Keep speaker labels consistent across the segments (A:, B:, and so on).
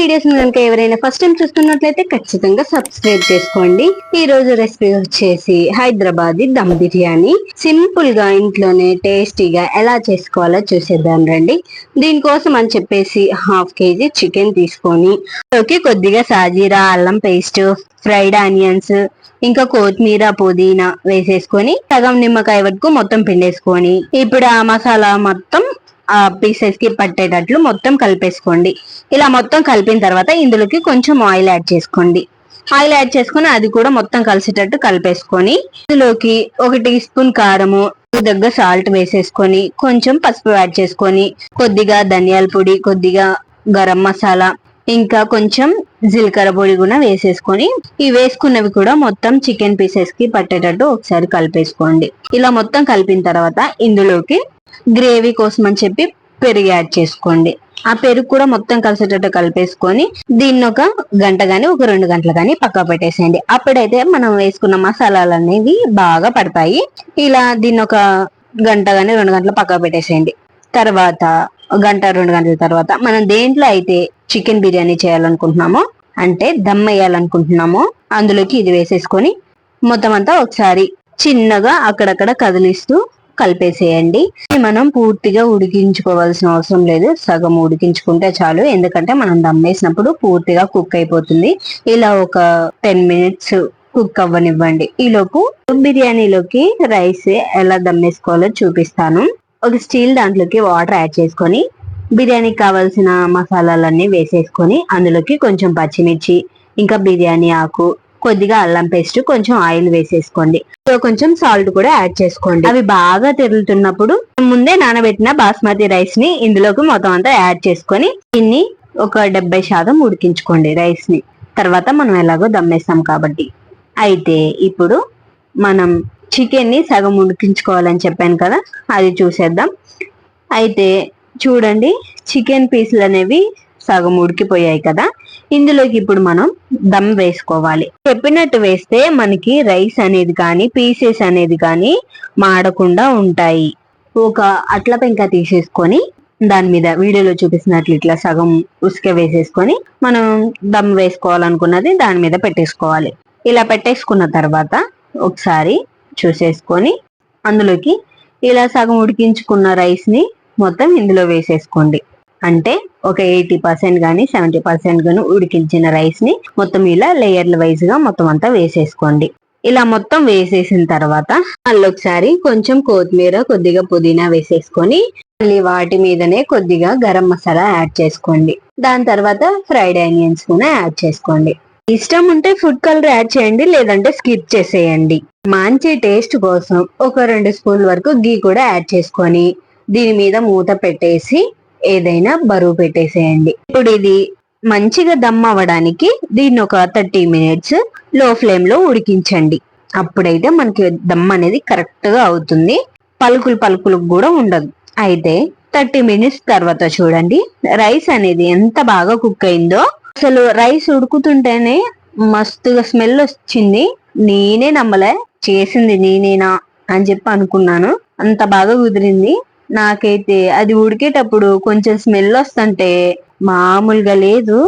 A: Videos కనుక ఎవరైనా first time చూస్తున్నట్లయితే ఖచ్చితంగా సబ్స్క్రైబ్ చేసుకోండి. ఈ రోజు రెసిపీ వచ్చేసి హైదరాబాదీ దమ్ బిర్యానీ. సింపుల్గా ఇంట్లోనే టేస్టీగా ఎలా చేసుకోవాలో చూసేద్దాం రండి. దీనికోసం అని చెప్పేసి హాఫ్ కేజీ చికెన్ తీసుకొని ఓకే కొద్దిగా సాజీరా అల్లం పేస్ట్ ఫ్రైడ్ ఆనియన్స్ ఇంకా కొత్తిమీర పుదీనా వేసేసుకొని సగం నిమ్మకాయ వరకు మొత్తం పిండేసుకొని ఇప్పుడు ఆ మసాలా మొత్తం పీసెస్కి పట్టేటట్లు మొత్తం కలిపేసుకోండి. ఇలా మొత్తం కలిపిన తర్వాత ఇందులోకి కొంచెం ఆయిల్ యాడ్ చేసుకోండి. ఆయిల్ యాడ్ చేసుకొని అది కూడా మొత్తం కలిసేటట్టు కలిపేసుకొని ఇందులోకి ఒక టీ స్పూన్ కారము దగ్గర సాల్ట్ వేసేసుకొని కొంచెం పసుపు యాడ్ చేసుకొని కొద్దిగా ధనియాల పొడి కొద్దిగా గరం మసాలా ఇంకా కొంచెం జీలకర్ర పొడి కూడా వేసేసుకొని ఈ వేసుకున్నవి కూడా మొత్తం చికెన్ పీసెస్కి పట్టేటట్టు ఒకసారి కలిపేసుకోండి. ఇలా మొత్తం కలిపిన తర్వాత ఇందులోకి గ్రేవీ కోసం అని చెప్పి పెరుగు యాడ్ చేసుకోండి. ఆ పెరుగు కూడా మొత్తం కలిసేటట్టు కలిపేసుకొని దీన్ని ఒక గంట గాని ఒక రెండు గంటలు గాని పక్క పెట్టేసేయండి. అప్పుడైతే మనం వేసుకున్న మసాలాలు అనేవి బాగా పడతాయి. ఇలా దీన్ని ఒక గంట గాని రెండు గంటలు పక్క పెట్టేసేయండి. తర్వాత గంట రెండు గంటల తర్వాత మనం దేంట్లో అయితే చికెన్ బిర్యానీ చేయాలనుకుంటున్నామో అంటే దమ్ వేయాలనుకుంటున్నామో అందులోకి ఇది వేసేసుకొని మొత్తం అంతా ఒకసారి చిన్నగా అక్కడక్కడ కదిలిస్తూ కలిపేసేయండి. మనం పూర్తిగా ఉడికించుకోవాల్సిన అవసరం లేదు. సగం ఉడికించుకుంటే చాలు. ఎందుకంటే మనం దమ్ వేసినప్పుడు పూర్తిగా కుక్ అయిపోతుంది. ఇలా ఒక టెన్ మినిట్స్ కుక్ అవ్వనివ్వండి. ఈలోపు బిర్యానీలోకి రైస్ ఎలా దమ్ వేసుకోవాలో చూపిస్తాను. ఒక స్టీల్ దాంట్లోకి వాటర్ యాడ్ చేసుకొని బిర్యానీకి కావాల్సిన మసాలాలన్నీ వేసేసుకొని అందులోకి కొంచెం పచ్చిమిర్చి ఇంకా బిర్యానీ ఆకు కొద్దిగా అల్లం పేస్ట్ కొంచెం ఆయిల్ వేసేసుకోండి. సో కొంచెం సాల్ట్ కూడా యాడ్ చేసుకోండి. అవి బాగా తిరుగుతున్నప్పుడు ముందే నానబెట్టిన బాస్మతి రైస్ని ఇందులోకి మొత్తం అంతా యాడ్ చేసుకొని దీన్ని ఒక డెబ్బై శాతం ఉడికించుకోండి రైస్ని. తర్వాత మనం ఎలాగో దమ్మేస్తాం కాబట్టి. అయితే ఇప్పుడు మనం చికెన్ని సగం ఉడికించుకోవాలని చెప్పాను కదా అది చూసేద్దాం. అయితే చూడండి చికెన్ పీసులు అనేవి సగం ఉడికిపోయాయి కదా. ఇందులోకి ఇప్పుడు మనం దమ్ వేసుకోవాలి. చెప్పినట్టు వేస్తే మనకి రైస్ అనేది కానీ పీసెస్ అనేది కానీ మాడకుండా ఉంటాయి. ఒక అట్ల పెంక తీసేసుకొని దాని మీద వీడియోలో చూపిస్తున్నట్లు ఇట్లా సగం ఉసుక వేసేసుకొని మనం దమ్ వేసుకోవాలనుకున్నది దాని మీద పెట్టేసుకోవాలి. ఇలా పెట్టేసుకున్న తర్వాత ఒకసారి చూసేసుకొని అందులోకి ఇలా సగం ఉడికించుకున్న రైస్ని మొత్తం ఇందులో వేసేసుకోండి. అంటే ఒక ఎయిటీ పర్సెంట్ గానీ సెవెంటీ పర్సెంట్ గానీ ఉడికించిన రైస్ని మొత్తం ఇలా లేయర్ల వైజ్గా మొత్తం అంతా వేసేసుకోండి. ఇలా మొత్తం వేసేసిన తర్వాత మళ్ళీ ఒకసారి కొంచెం కొత్తిమీర కొద్దిగా పుదీనా వేసేసుకొని మళ్ళీ వాటి మీదనే కొద్దిగా గరం మసాలా యాడ్ చేసుకోండి. దాని తర్వాత ఫ్రైడ్ ఆనియన్స్ కూడా యాడ్ చేసుకోండి. ఇష్టం ఉంటే ఫుడ్ కలర్ యాడ్ చేయండి లేదంటే స్కిప్ చేసేయండి. మంచి టేస్ట్ కోసం ఒక రెండు స్పూన్ల వరకు గీ కూడా యాడ్ చేసుకొని దీని మీద మూత పెట్టేసి ఏదైనా బరువు పెట్టేసేయండి. ఇప్పుడు ఇది మంచిగా దమ్ అవ్వడానికి దీన్ని ఒక థర్టీ మినిట్స్లో ఫ్లేమ్లో ఉడికించండి. అప్పుడైతే మనకి దమ్ అనేది కరెక్ట్గా అవుతుంది. పలుకులు పలుకులు కూడా ఉండదు. అయితే థర్టీ మినిట్స్ తర్వాత చూడండి. రైస్ అనేది ఎంత బాగా కుక్ అయిందో అసలు రైస్ ఉడుకుతుంటేనే మస్తుగా స్మెల్ వచ్చింది. నేనే నమ్మలే. చేసింది నేనేనా అని చెప్పి అనుకున్నాను. అంత బాగా కుదిరింది. నాకైతే అది ఉడికేటప్పుడు కొంచెం స్మెల్ వస్తుంటే మామూలుగా లేదు.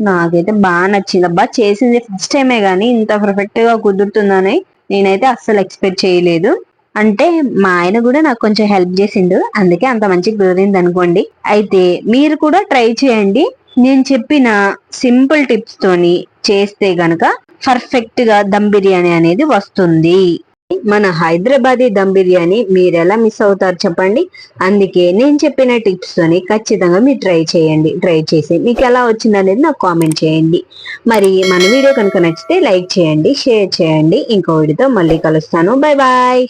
A: నాకైతే బాగా నచ్చింది. అబ్బా చేసింది ఫస్ట్ టైమే కానీ ఇంత పర్ఫెక్ట్గా కుదురుతుందని నేనైతే అస్సలు ఎక్స్పెక్ట్ చేయలేదు. అంటే మా ఆయన కూడా నాకు కొంచెం హెల్ప్ చేసిండు. అందుకే అంత మంచిగా కుదిరింది అనుకోండి. అయితే మీరు కూడా ట్రై చేయండి. నేను చెప్పిన సింపుల్ టిప్స్ తోని చేస్తే గనక పర్ఫెక్ట్గా దమ్ బిర్యానీ అనేది వస్తుంది. మన హైదరాబాదీ దమ్ బిర్యానీ మీరు ఎలా మిస్ అవుతారు చెప్పండి. అందుకే నేను చెప్పిన టిప్స్ తోని ఖచ్చితంగా మీరు ట్రై చేయండి. ట్రై చేసి మీకు ఎలా వచ్చింది అనేది నాకు కామెంట్ చేయండి. మరి మన వీడియో కనుక నచ్చితే లైక్ చేయండి షేర్ చేయండి. ఇంకో వీడియోతో మళ్ళీ కలుస్తాను. Bye bye.